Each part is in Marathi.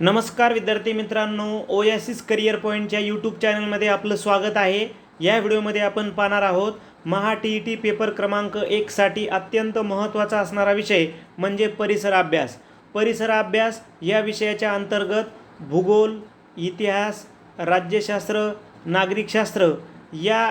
नमस्कार विद्यार्थी मित्रांनो ओयासिस करिअर पॉईंटच्या यूट्यूब चॅनलमध्ये आपलं स्वागत आहे. या व्हिडिओमध्ये आपण पाहणार आहोत Maha T E T paper क्रमांक एकसाठी अत्यंत महत्त्वाचा असणारा विषय म्हणजे परिसर अभ्यास. परिसर अभ्यास या विषयाच्या अंतर्गत भूगोल इतिहास राज्यशास्त्र नागरिकशास्त्र या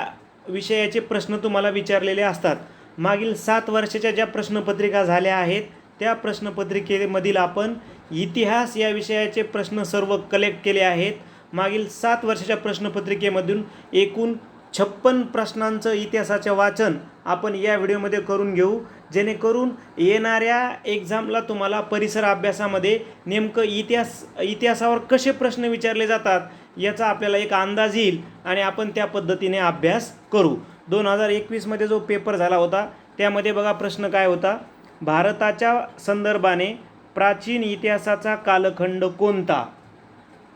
विषयाचे प्रश्न तुम्हाला विचारलेले असतात. मागील सात वर्षाच्या ज्या प्रश्नपत्रिका झाल्या आहेत त्या प्रश्नपत्रिकेमधील आपण इतिहास या विषयाचे प्रश्न सर्व कलेक्ट केले आहेत. मागील सात वर्षाच्या प्रश्नपत्रिकेमधून एकूण छप्पन प्रश्नांचं इतिहासाचे वाचन आपण या व्हिडिओमध्ये करून घेऊ. जेणेकरून येणाऱ्या एक्झामला तुम्हाला परिसर अभ्यासामध्ये नेमकं इतिहास इतिहासावर कसे प्रश्न विचारले जातात याचा आपल्याला एक अंदाज येईल आणि आपण त्या पद्धतीने अभ्यास करू. दोन हजार एकवीसमध्ये जो पेपर झाला होता त्यामध्ये बघा प्रश्न काय होता? भारताच्या संदर्भाने प्राचीन इतिहासाचा कालखंड कोणता?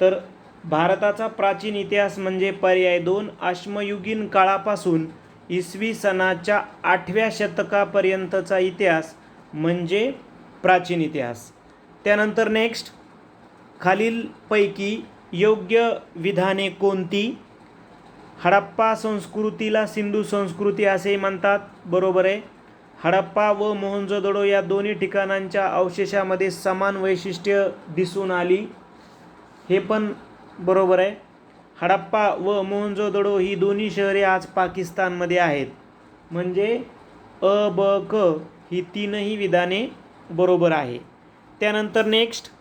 तर भारताचा प्राचीन इतिहास म्हणजे पर्याय दोन अश्मयुगीन काळापासून इसवी सणाच्या आठव्या शतकापर्यंतचा इतिहास म्हणजे प्राचीन इतिहास. त्यानंतर नेक्स्ट खालीलपैकी योग्य विधाने कोणती? हडप्पा संस्कृतीला सिंधू संस्कृती असेही म्हणतात बरोबर आहे? हडप्पा व मोहनजोदडो या दोन्ही ठिकाणांच्या अवशेषामध्ये समान वैशिष्ट्य दिसून आली. हे पण बरोबर आहे. हडप्पा व मोहनजोदडो ही दोन्ही शहरे आज पाकिस्तानमध्ये आहेत. म्हणजे अ ब क ही तीनही विधाने बरोबर आहे. त्यानंतर नेक्स्ट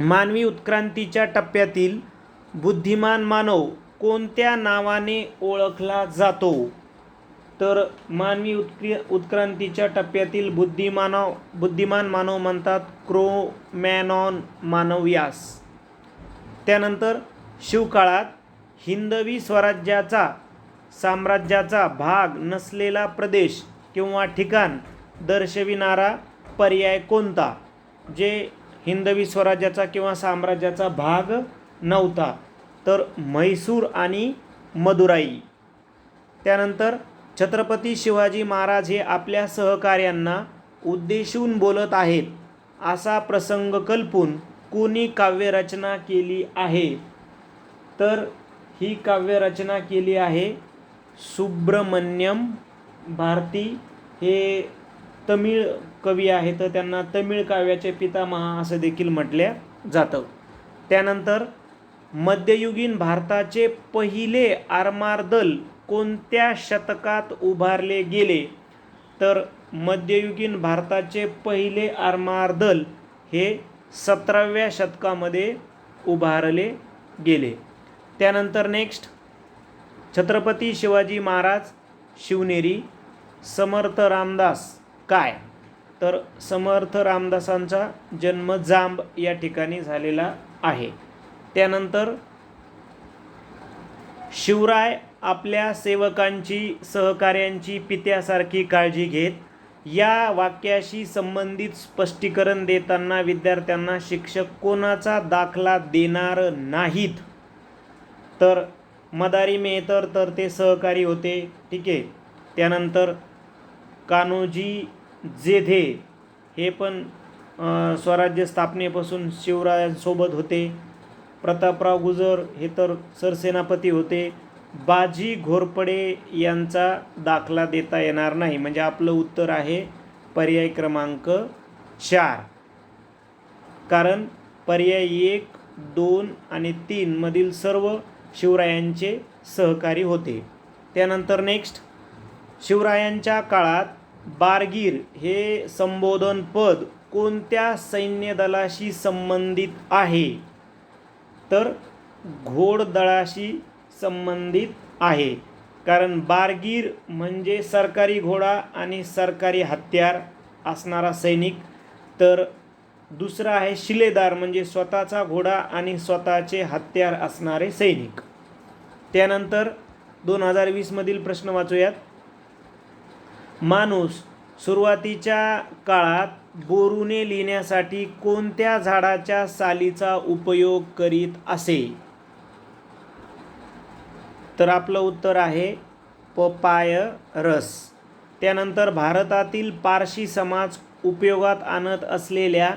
मानवी उत्क्रांतीच्या टप्प्यातील बुद्धिमान मानव कोणत्या नावाने ओळखला जातो? तर मानवी उत्क्रि उत्क्रांतीच्या टप्प्यातील बुद्धिमानव बुद्धिमान मानव म्हणतात क्रोमॅनॉन मानवयास. त्यानंतर शिवकाळात हिंदवी स्वराज्याचा साम्राज्याचा भाग नसलेला प्रदेश किंवा ठिकाण दर्शविणारा पर्याय कोणता? जे हिंदवी स्वराज्याचा किंवा साम्राज्याचा भाग नव्हता तर म्हैसूर आणि मदुराई. त्यानंतर छत्रपती शिवाजी महाराज हे आपल्या सहकाऱ्यांना उद्देशून बोलत आहेत असा प्रसंग कल्पून कोणी काव्यरचना केली आहे? तर ही काव्यरचना केली आहे सुब्रमण्यम भारती. हे तमिळ कवी आहेत तर त्यांना तमिळ काव्याचे पितामहा असं देखील म्हटल्या जातं. त्यानंतर मध्ययुगीन भारताचे पहिले आरमार दल कोणत्या शतकात उभारले गेले? तर मध्ययुगीन भारताचे पहिले आरमार दल हे सतराव्या शतकामध्ये उभारले गेले. त्यानंतर नेक्स्ट छत्रपती शिवाजी महाराज शिवनेरी समर्थ रामदास काय? तर समर्थ रामदासांचा जन्म जांब या ठिकाणी झालेला आहे. त्यानंतर शिवराय आपल्या सेवकांची सहकार्यांची पित्यासारखी काळजी घेत या वाक्याशी संबंधित स्पष्टीकरण देताना विद्यार्थ्यांना शिक्षक कोणाचा दाखला देणार नाहीत? तर मदारी मेहतर तर ते सहकारी होते ठीक आहे. त्यानंतर कान्होजी जेधे हे पण स्वराज्य स्थापनेपासून शिवरायांसोबत होते. प्रतापराव गुजर हे तर सरसेनापती होते. बाजी घोरपडे यांचा दाखला देता येणार नाही. म्हणजे आपलं उत्तर आहे पर्याय क्रमांक चार. कारण पर्याय एक दोन आणि तीनमधील सर्व शिवरायांचे सहकारी होते. त्यानंतर नेक्स्ट शिवरायांच्या काळात बारगीर हे संबोधन पद कोणत्या सैन्य दलाशी संबंधित आहे? तर घोडदळाशी संबंधित आहे. कारण बारगीर म्हणजे सरकारी घोडा आणि सरकारी हत्यार असणारा सैनिक. तर दुसरा आहे शिलेदार म्हणजे स्वतःचा घोडा आणि स्वतःचे हत्यार असणारे सैनिक. त्यानंतर दोन हजार वीसमधील प्रश्न वाचूयात. माणूस सुरुवातीच्या काळात बोरुने लिहिण्यासाठी कोणत्या झाडाच्या सालीचा उपयोग करीत असे? तर आपलं उत्तर आहे पपाय रस. त्यानंतर भारतातील पारशी समाज उपयोगात आणत असलेल्या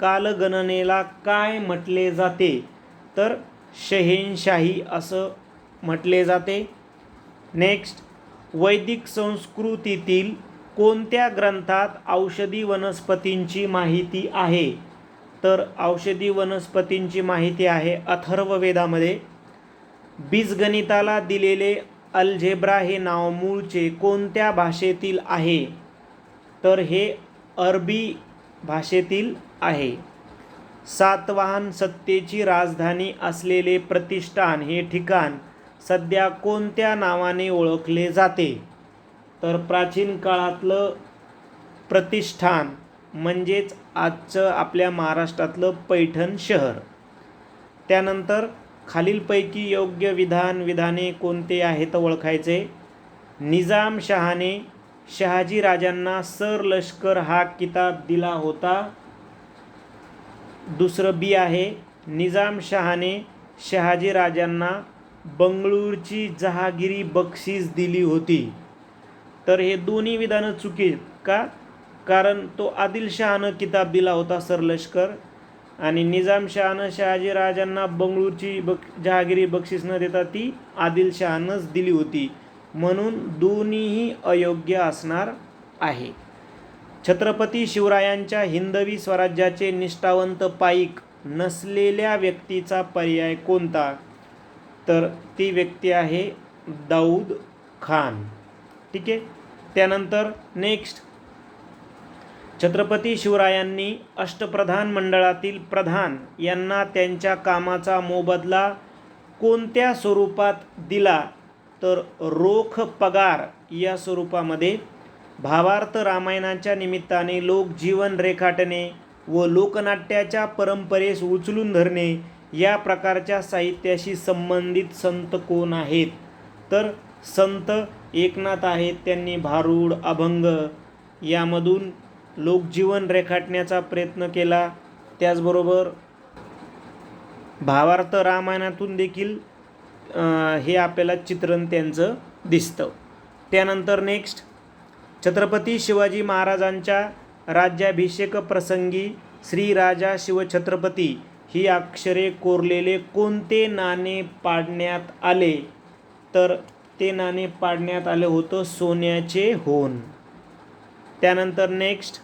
कालगणनेला काय म्हटले जाते? तर शहेनशाही असं म्हटले जाते. नेक्स्ट वैदिक संस्कृतीतील कोणत्या ग्रंथात औषधी वनस्पतींची माहिती आहे? तर औषधी वनस्पतींची माहिती आहे अथर्ववेदामध्ये. बीजगणिताला दिलेले अल्झेब्रा हे नाव मूळचे कोणत्या भाषेतील आहे? तर हे अरबी भाषेतील आहे. सातवाहन सत्तेची राजधानी असलेले प्रतिष्ठान हे ठिकाण सध्या कोणत्या नावाने ओळखले जाते? तर प्राचीन काळातलं प्रतिष्ठान म्हणजेच आजचं आपल्या महाराष्ट्रातलं पैठण शहर. त्यानंतर खालीलपैकी योग्य विधान विधाने कोणते आहेत ओळखायचे? निजामशहाने शहाजी राजांना सर लष्कर हा किताब दिला होता. दुसरं बी आहे निजामशहाने शहाजी राजांना बंगळूरची जहागिरी बक्षीस दिली होती. तर हे दोन्ही विधानं चुकी का? कारण तो आदिलशहानं किताब दिला होता सर लष्कर. आणि निजामशहानं शहाजी राजांना बंगळूरची बक जहागिरी बक्षीस न देता ती आदिलशहानंच दिली होती. म्हणून दोन्हीही अयोग्य असणार आहे. छत्रपती शिवरायांच्या हिंदवी स्वराज्याचे निष्ठावंत पाईक नसलेल्या व्यक्तीचा पर्याय कोणता? तर ती व्यक्ती आहे दाऊद खान. ठीक आहे? त्यानंतर नेक्स्ट छत्रपती शिवरायांनी अष्टप्रधान मंडळातील प्रधान यांना त्यांच्या कामाचा मोबदला कोणत्या स्वरूपात दिला तर रोख पगार या स्वरूपामध्ये? भावार्थ रामायणाच्या निमित्ताने लोकजीवन रेखाटणे व लोकनाट्याच्या परंपरेस उचलून धरणे या प्रकारच्या साहित्याशी संबंधित संत कोण आहेत? तर संत एकनाथ आहेत त्यांनी भारूड अभंग यामधून लोकजीवन रेखाटण्याचा प्रयत्न केला. त्याचबरोबर भावार्थ रामायणातून देखील हे आपल्याला चित्रण त्यांचं दिसतं. त्यानंतर नेक्स्ट छत्रपती शिवाजी महाराजांच्या राज्याभिषेक प्रसंगी श्रीराजा शिवछत्रपती ही अक्षरे कोरलेले कोणते नाणे पाडण्यात आले? तर ते नाणे पाडण्यात आलं होतं सोन्याचे होन त्यानंतर नेक्स्ट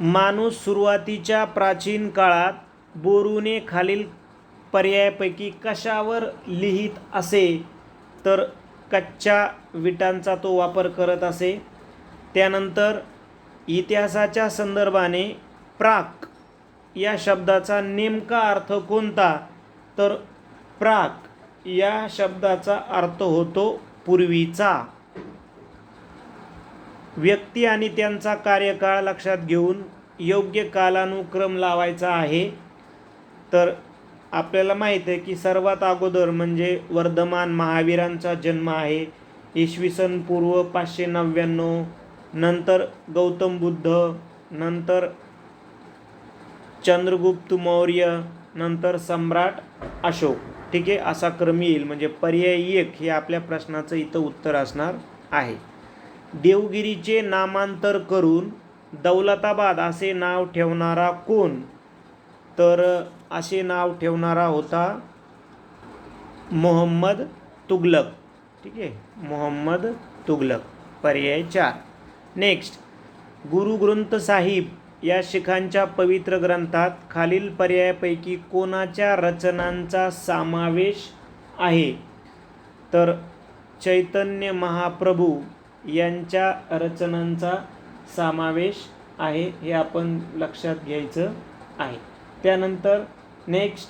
माणूस सुरुवातीच्या प्राचीन काळात बोरूने खालील पर्यायापैकी कशावर लिहित असे तर कच्च्या विटांचा तो वापर करत असे. त्यानंतर इतिहासाच्या संदर्भाने प्राक या शब्दाचा नेमका अर्थ कोणता? तर प्राक या शब्दाचा अर्थ होतो पूर्वीचा. व्यक्ती आणि त्यांचा कार्यकाळ लक्षात घेऊन योग्य कालानुक्रम लावायचा आहे. तर आपल्याला माहीत आहे की सर्वात अगोदर म्हणजे वर्धमान महावीरांचा जन्म आहे. इसवी सन पूर्व पाचशे नव्याण्णव नंतर गौतम बुद्ध नंतर चंद्रगुप्त मौर्य नंतर सम्राट अशोक. ठीक आहे? असा क्रम येईल. म्हणजे पर्याय एक हे आपल्या प्रश्नाचं इथं उत्तर असणार आहे. देवगिरीचे नामांतर करून दौलताबाद असे नाव ठेवणारा कोण? तर असे नाव ठेवणारा होता मोहम्मद तुगलक. ठीक आहे? मोहम्मद तुगलक. पर्याय चार. नेक्स्ट गुरु ग्रंथ साहिब या शिखांच्या पवित्र ग्रंथात खालील पर्यायापैकी कोणाच्या रचनांचा समावेश आहे? तर चैतन्य महाप्रभू यांच्या रचनांचा समावेश आहे हे आपण लक्षात घ्यायचं आहे. त्यानंतर नेक्स्ट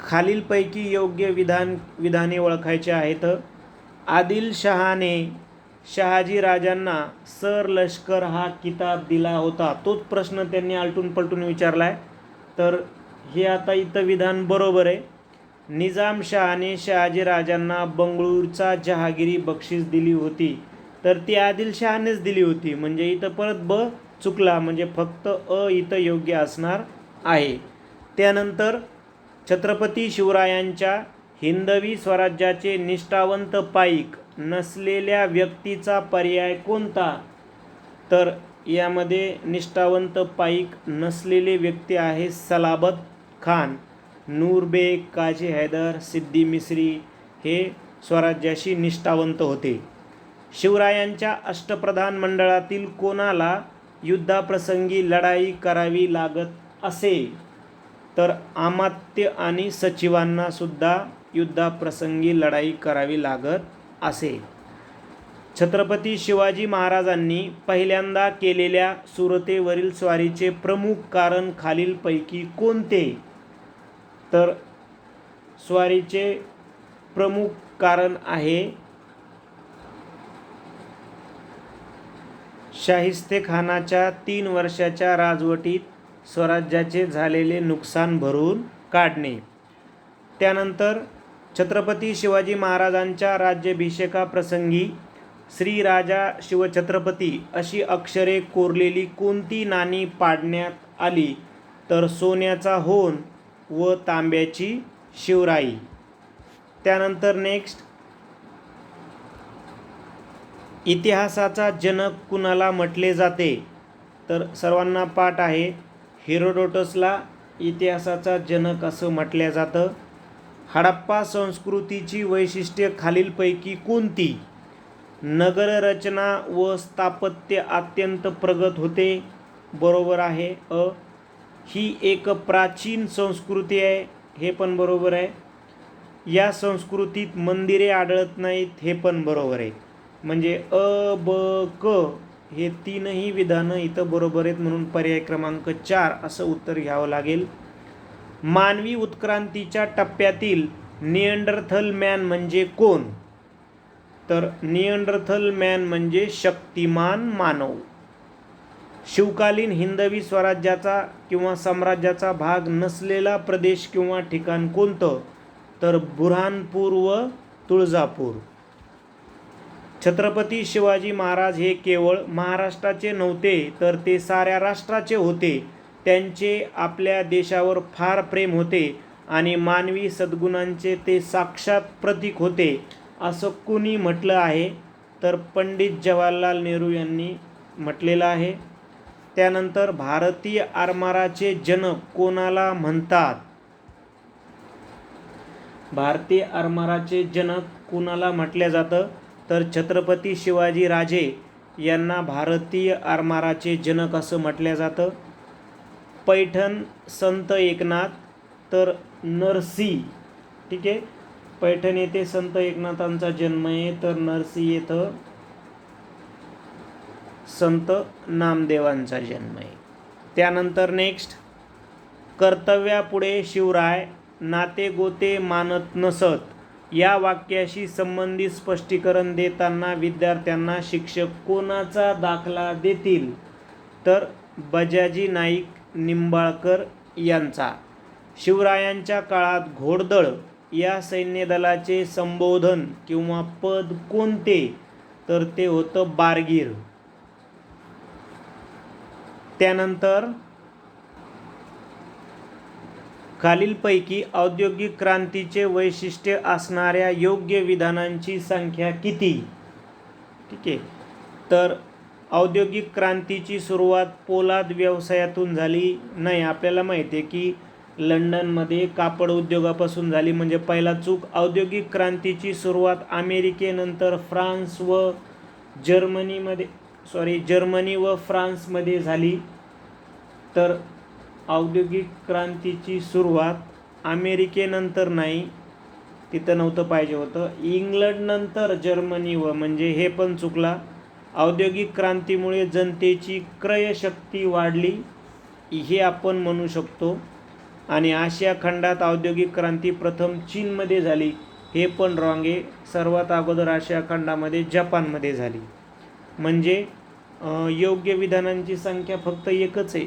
खालीलपैकी योग्य विधान विधाने ओळखायचे आहेत. आदिलशहाने शहाजी राजांना सर लष्कर हा किताब दिला होता. तोच प्रश्न त्यांनी आलटून पलटून विचारला आहे तर हे आता इथं विधान बरोबर आहे. निजामशहाने शहाजी राजांना बंगळूरचा जहागिरी बक्षीस दिली होती. तर ती आदिलशहानेच दिली होती. म्हणजे इथं परत ब चुकला. म्हणजे फक्त अ इथं योग्य असणार आहे. त्यानंतर छत्रपती शिवरायांच्या हिंदवी स्वराज्याचे निष्ठावंत पाईक नसलेल्या व्यक्तीचा पर्याय कोणता? तर यामध्ये निष्ठावंत पाईक नसलेले व्यक्ती आहे सलाबत खान. नूरबेग काजी हैदर सिद्दी मिस्री हे स्वराज्याशी निष्ठावंत होते. शिवरायांच्या अष्टप्रधान मंडळातील कोणाला युद्धाप्रसंगी लढाई करावी लागत असे तर आमात्य आणि सचिवांना सुद्धा युद्धाप्रसंगी लढाई करावी लागत असे. छत्रपती शिवाजी महाराजांनी पहिल्यांदा केलेल्या सुरतेवरील स्वारीचे प्रमुख कारण खालीलपैकी कोणते? तर स्वारीचे प्रमुख कारण आहे शाहिस्तेखानाच्या तीन वर्षाच्या राजवटीत स्वराज्याचे झालेले नुकसान भरून काढणे. त्यानंतर छत्रपती शिवाजी महाराजांच्या राज्याभिषेकाप्रसंगी श्रीराजा शिवछत्रपती अशी अक्षरे कोरलेली कोणती नाणी पाडण्यात आली? तर सोन्याचा होन व तांब्याची शिवराई. त्यानंतर नेक्स्ट इतिहासाचा जनक कुणाला म्हटले जाते? तर सर्वांना पाठ आहे हिरोडोटसला इतिहासाचा जनक असं म्हटलं जातं. हडप्पा संस्कृतीची वैशिष्ट्ये खालीलपैकी कोणती? नगररचना व स्थापत्य अत्यंत प्रगत होते. बरोबर आहे अ. ही एक प्राचीन संस्कृती आहे हे पण बरोबर आहे. या संस्कृतीत मंदिरे आढळत नाहीत हे पण बरोबर आहे. म्हणजे अ ब क हे तीनही विधानं इथं बरोबर आहेत म्हणून पर्याय क्रमांक चार असं उत्तर घ्यावं लागेल. मानवी उत्क्रांतीच्या टप्प्यातील नियंडरथल मॅन म्हणजे कोण? तर नियंडरथल मॅन म्हणजे शक्तिमान मानव. शिवकालीन हिंदवी स्वराज्याचा किंवा साम्राज्याचा भाग नसलेला प्रदेश किंवा ठिकाण कोणतं? तर बुऱ्हाणपूर व तुळजापूर. छत्रपती शिवाजी महाराज हे केवळ महाराष्ट्राचे नव्हते तर ते साऱ्या राष्ट्राचे होते. त्यांचे आपल्या देशावर फार प्रेम होते आणि मानवी सद्गुणांचे ते साक्षात प्रतीक होते असं कुणी म्हटलं आहे? तर पंडित जवाहरलाल नेहरू यांनी म्हटलेलं आहे. त्यानंतर भारतीय आरमाराचे जनक कोणाला म्हणतात? भारतीय आरमाराचे जनक कुणाला म्हटलं जातं? तर छत्रपती शिवाजी राजे यांना भारतीय आरमाराचे जनक असं म्हटलं जातं. पैठण संत एकनाथ तर नरसी ठीक आहे? पैठण येथे संत एकनाथांचा जन्म आहे तर नरसी येथं संत नामदेवांचा जन्म आहे. त्यानंतर नेक्स्ट कर्तव्यापुढे शिवराय नाते गोते मानत नसत या वाक्याशी संबंधित स्पष्टीकरण देताना विद्यार्थ्यांना शिक्षक कोणाचा दाखला देतील? तर बजाजी नाईक निंबाळकर यांचा. शिवरायांच्या काळात घोडदळ या सैन्यदलाचे संबोधन किंवा पद कोणते? तर ते होतं बारगीर. त्यानंतर खालीलपैकी औद्योगिक क्रांतीचे वैशिष्ट्य असणाऱ्या योग्य विधानांची संख्या किती? ठीक आहे. तर औद्योगिक क्रांतीची सुरुवात पोलाद व्यवसायातून झाली. नाही आपल्याला माहिती आहे की लंडनमध्ये कापड उद्योगापासून झाली. म्हणजे पहिला चूक औद्योगिक क्रांतीची सुरुवात अमेरिकेनंतर फ्रान्स व जर्मनीमध्ये सॉरी जर्मनी व फ्रान्समध्ये झाली. तर औद्योगिक क्रांतीची सुरुवात अमेरिकेनंतर नाही तिथं नव्हतं पाहिजे होतं. इंग्लंडनंतर जर्मनी व म्हणजे हे पण चुकला. औद्योगिक क्रांतीमुळे जनतेची क्रयशक्ती वाढली हे आपण म्हणू शकतो. आणि आशिया खंडात औद्योगिक क्रांती प्रथम चीनमध्ये झाली हे पण रॉंग आहे. सर्वात अगोदर आशिया खंडामध्ये जपानमध्ये झाली. म्हणजे योग्य विधानांची संख्या फक्त एकच आहे.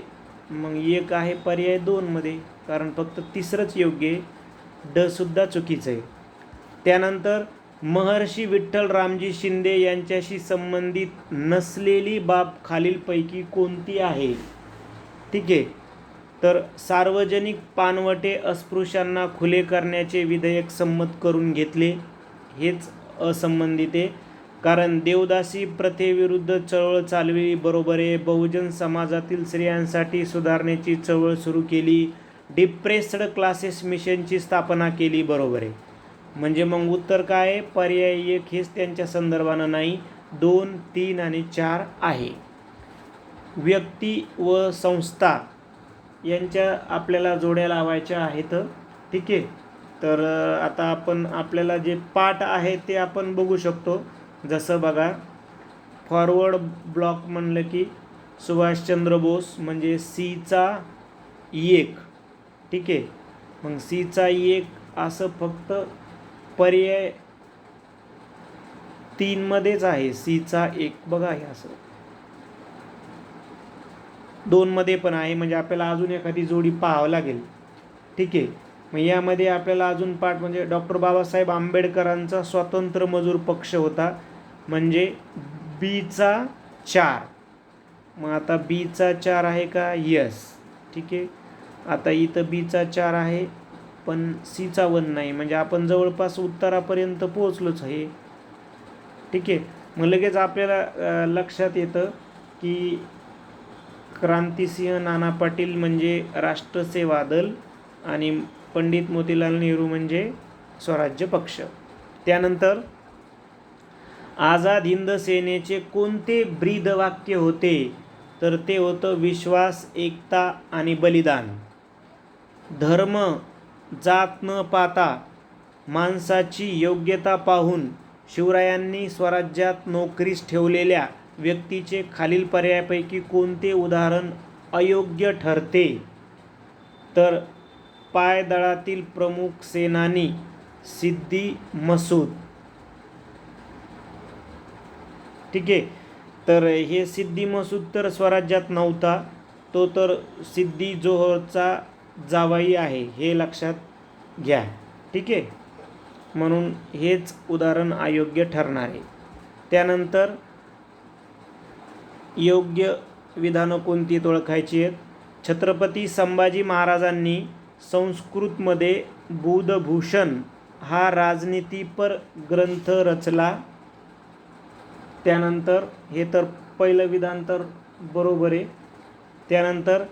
मग एक आहे पर्याय दोनमध्ये कारण फक्त तिसरंच योग्य आहे. डसुद्धा चुकीचं आहे. त्यानंतर महर्षी विठ्ठल रामजी शिंदे यांच्याशी संबंधित नसलेली बाब खालीलपैकी कोणती आहे? ठीक आहे. तर सार्वजनिक पानवटे अस्पृश्यांना खुले करण्याचे विधेयक संमत करून घेतले. हेच असंबंधित आहे. कारण देवदासी प्रथेविरुद्ध चळवळ चालविली बरोबर आहे. बहुजन समाजातील स्त्रियांसाठी सुधारणेची चळवळ सुरू केली. डिप्रेस्ड क्लासेस मिशनची स्थापना केली बरोबर आहे. म्हणजे मग उत्तर काय आहे? पर्याय एक हेच त्यांच्या संदर्भानं नाही. दोन तीन आणि चार आहे. व्यक्ती व संस्था यांच्या आपल्याला जोड्या लावायच्या आहेत. ठीक आहे? तर आता आपण आपल्याला जे पाठ आहे ते आपण बघू शकतो. जसं बघा फॉरवर्ड ब्लॉक म्हणलं की सुभाषचंद्र बोस म्हणजे सीचा एक. ठीक आहे? मग सीचा एक असं फक्त पर्याय तीनमध्येच आहे. सीचा एक बघा हे असं. दोनमध्ये पण आहे. म्हणजे आपल्याला अजून एखादी जोडी पाहावं लागेल. ठीक आहे? मग यामध्ये आपल्याला अजून पाठ म्हणजे डॉक्टर बाबासाहेब आंबेडकरांचा स्वतंत्र मजूर पक्ष होता. म्हणजे बीचा चार. मग आता बीचा चार आहे का? यस ठीक आहे. आता इथं बीचा चार आहे पण सीचा वन नाही. म्हणजे आपण जवळपास उत्तरापर्यंत पोहोचलोच आहे. ठीक आहे. मग लगेच आपल्याला लक्षात येतं की क्रांतिसिंह नाना पाटील म्हणजे राष्ट्रसेवा दल आणि पंडित मोतीलाल नेहरू म्हणजे स्वराज्य पक्ष. त्यानंतर आझाद हिंद सेनेचे कोणते ब्रीद वाक्य होते? तर ते होतं विश्वास एकता आणि बलिदान. धर्म जात न पाहता माणसाची योग्यता पाहून शिवरायांनी स्वराज्यात नोकरीस ठेवलेल्या व्यक्तीचे खालील पर्यायापैकी कोणते उदाहरण अयोग्य ठरते? तर पायदळातील प्रमुख सेनानी सिद्दी मसूद. ठीक आहे. तर हे सिद्धी मसूद तर स्वराज्यात नव्हता. तो तर सिद्धी जोहरचा जावाई आहे हे लक्षात घ्या. ठीक आहे. म्हणून हेच उदाहरण अयोग्य ठरणार आहे. त्यानंतर योग्य विधानं कोणती ओळखायची आहेत? छत्रपती संभाजी महाराजांनी संस्कृतमध्ये बुधभूषण हा राजनीतीपर ग्रंथ रचला. त्यानंतर हे तर पहिलं विधान तर बरोबर आहे. त्यानंतर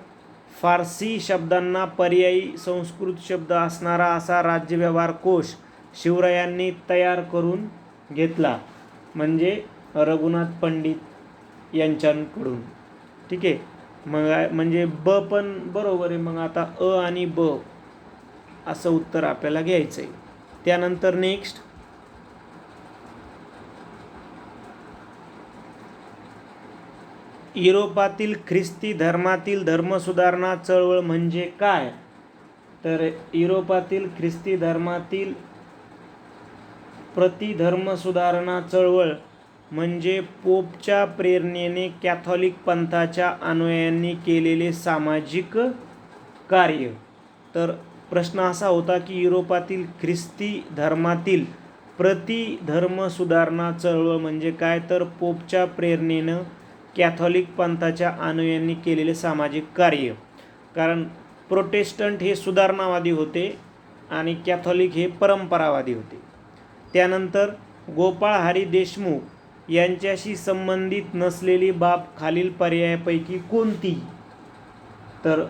फारसी शब्दांना पर्यायी संस्कृत शब्द असणारा असा राज्यव्यवहार कोश शिवरायांनी तयार करून घेतला म्हणजे रघुनाथ पंडित यांच्याकडून. ठीक आहे? मग म्हणजे ब पण बरोबर आहे. मग आता अ आणि ब असं उत्तर आपल्याला घ्यायचं आहे त्यानंतर नेक्स्ट युरोपातील ख्रिस्ती धर्मातील धर्मसुधारणा चळवळ म्हणजे काय? तर युरोपातील ख्रिस्ती धर्मातील प्रतिधर्मसुधारणा चळवळ म्हणजे पोपच्या प्रेरणेने कॅथॉलिक पंथाच्या अनुयायांनी केलेले सामाजिक कार्य. तर प्रश्न असा होता की युरोपातील ख्रिस्ती धर्मातील प्रतिधर्मसुधारणा चळवळ म्हणजे काय? तर पोपच्या प्रेरणेनं कॅथॉलिक पंथाच्या अनुयांनी केलेले सामाजिक कार्य. कारण प्रोटेस्टंट हे सुधारणावादी होते आणि कॅथॉलिक हे परंपरावादी होते. त्यानंतर गोपाळ हरी देशमुख यांच्याशी संबंधित नसलेली बाब खालील पर्यायापैकी कोणती? तर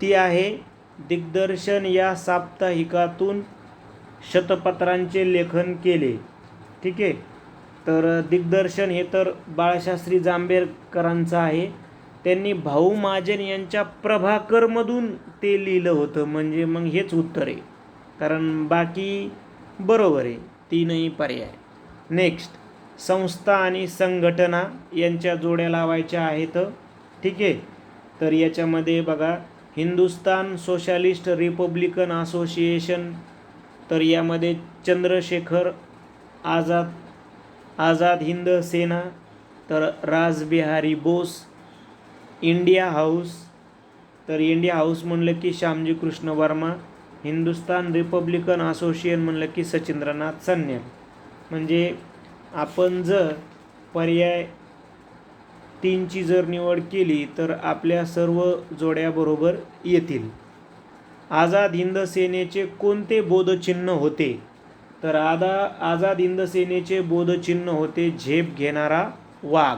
ती आहे दिग्दर्शन या साप्ताहिकातून शतपत्रांचे लेखन केले. ठीक आहे? तर दिग्दर्शन हे तर बाळशास्त्री जांभेरकरांचं आहे. त्यांनी भाऊ महाजन यांच्या प्रभाकरमधून ते लिहिलं होतं. म्हणजे मग हेच उत्तर आहे. कारण बाकी बरोबर आहे. तीनही पर्याय नेक्स्ट संस्था आणि संघटना यांच्या जोड्या लावायच्या आहेत. ठीक आहे? तर याच्यामध्ये बघा हिंदुस्तान सोशालिस्ट रिपब्लिकन असोसिएशन तर यामध्ये चंद्रशेखर आझाद आझाद हिंद सेना तर राजबिहारी बोस इंडिया हाऊस तर इंडिया हाऊस म्हणलं की श्यामजी कृष्ण वर्मा हिंदुस्तान रिपब्लिकन असोसिएशन म्हणलं की सचिंद्रनाथ सन्याल. म्हणजे आपण जर पर्याय तीनची जर निवड केली तर आपल्या सर्व जोड्याबरोबर येतील. आझाद हिंद सेनेचे कोणते बोधचिन्ह होते? तर आदा आझाद हिंद सेनेचे बोधचिन्ह होते झेप घेणारा वाघ.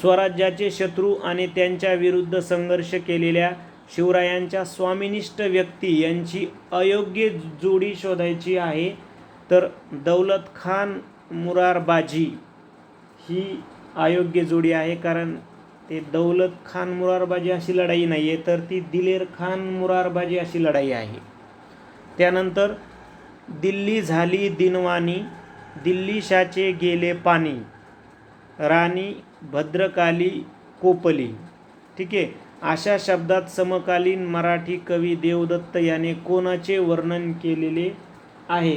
स्वराज्याचे शत्रू आणि त्यांच्या विरुद्ध संघर्ष केलेल्या शिवरायांच्या स्वामिनिष्ठ व्यक्ती यांची अयोग्य जोडी शोधायची आहे. तर दौलत खान मुरारबाजी ही अयोग्य जोडी आहे कारण ते दौलत खान मुरारबाजी अशी लढाई नाही आहे तर ती दिलेर खान मुरारबाजी अशी लढाई आहे. त्यानंतर दिल्ली झाली दिनवानी दिल्लीशाचे गेले पाणी राणी भद्रकाली कोपली. ठीक आहे? अशा शब्दात समकालीन मराठी कवी देवदत्त याने कोणाचे वर्णन केलेले आहे?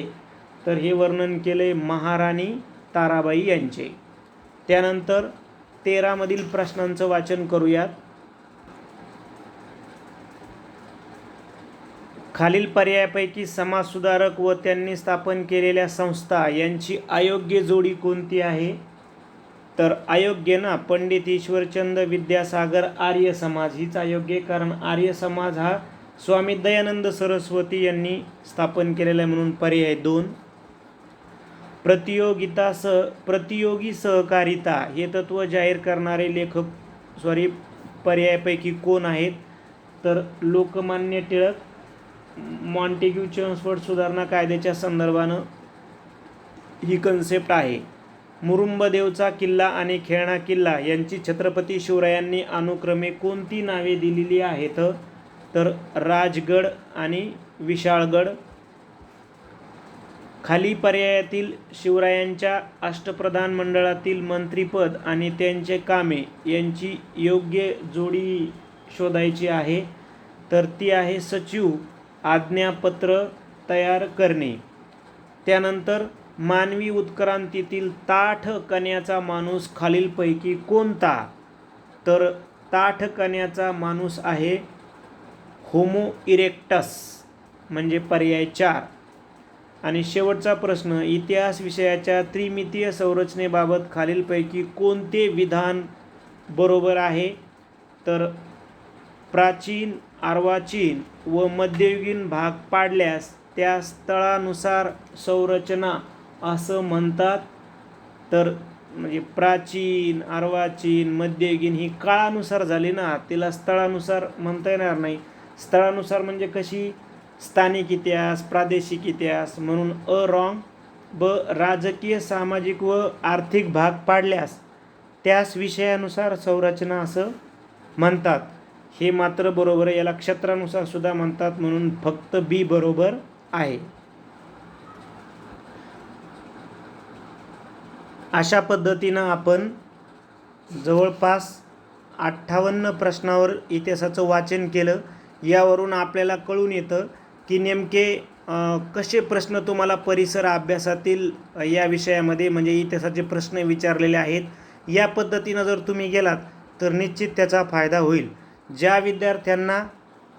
तर हे वर्णन केले महाराणी ताराबाई यांचे. त्यानंतर तेरामधील प्रश्नांचं वाचन करूयात. खालील पर्यायापैकी समाजसुधारक व त्यांनी स्थापन केलेल्या संस्था यांची अयोग्य जोडी कोणती आहे? तर अयोग्य ना पंडित ईश्वरचंद विद्यासागर आर्य समाज. हीच अयोग्य कारण आर्य समाज हा स्वामी दयानंद सरस्वती यांनी स्थापन केलेला आहे म्हणून पर्याय दोन. प्रतियोगिता सह प्रतियोगी सहकारिता हे तत्त्व जाहीर करणारे लेखक सॉरी पर्यायापैकी कोण आहेत? तर लोकमान्य टिळक मॉन्टेग्यू चेम्सफोर्ड सुधारणा कायद्याच्या संदर्भानं ही कन्सेप्ट आहे. मुरुंबदेवचा किल्ला आणि खेळणा किल्ला यांची छत्रपती शिवरायांनी अनुक्रमे कोणती नावे दिलेली आहेत? तर राजगड आणि विशाळगड. खाली पर्यायातील शिवरायांच्या अष्टप्रधान मंडळातील मंत्रीपद आणि त्यांचे कामे यांची योग्य जोडी शोधायची आहे. तर ती आहे सचिव आज्ञापत्र तयार करणे. त्यानंतर मानवी उत्क्रांतीतील ताठ कण्याचा माणूस खालीलपैकी कोणता? तर ताठ कण्याचा माणूस आहे होमो इरेक्टस म्हणजे पर्याय चार. आणि शेवटचा प्रश्न इतिहास विषयाच्या त्रिमितीय संरचनेबाबत खालीलपैकी कोणते विधान बरोबर आहे? तर प्राचीन अर्वाचीन व मध्ययुगीन भाग पाडल्यास त्या स्थळानुसार संरचना असं म्हणतात. तर म्हणजे प्राचीन अर्वाचीन मध्ययुगीन ही काळानुसार झाली ना तिला स्थळानुसार म्हणता येणार नाही. स्थळानुसार म्हणजे कशी? स्थानिक इतिहास प्रादेशिक इतिहास म्हणून अ रॉंग ब राजकीय सामाजिक व आर्थिक भाग पाडल्यास त्यास विषयानुसार संरचना असं म्हणतात. हे मात्र बरोबर आहे. याला क्षेत्रानुसार सुद्धा म्हणतात म्हणून फक्त बी बरोबर आहे. अशा पद्धतीनं आपण जवळपास अठ्ठावन्न प्रश्नावर इतिहासाचं वाचन केलं. यावरून आपल्याला कळून येतं की नेमके कसे प्रश्न तुम्हाला परिसर अभ्यासातील या विषयामध्ये म्हणजे इतिहासाचे प्रश्न विचारलेले आहेत. या पद्धतीनं जर तुम्ही गेलात तर निश्चित त्याचा फायदा होईल. ज्या विद्यार्थ्यांना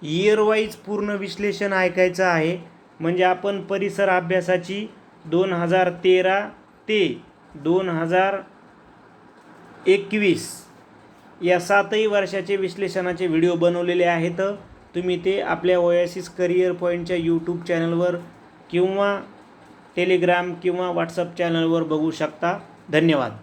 इयरवाईज पूर्ण विश्लेषण ऐकायचं आहे म्हणजे आपण परिसर अभ्यासाची दोन हजार तेरा ते दोन हजार एकवीस या सातही वर्षाचे विश्लेषणाचे व्हिडिओ बनवलेले आहेत. तुम्ही ते आपल्या ओयासिस करिअर पॉईंटच्या यूट्यूब चॅनलवर किंवा टेलिग्राम किंवा व्हॉट्सअप चॅनलवर बघू शकता. धन्यवाद.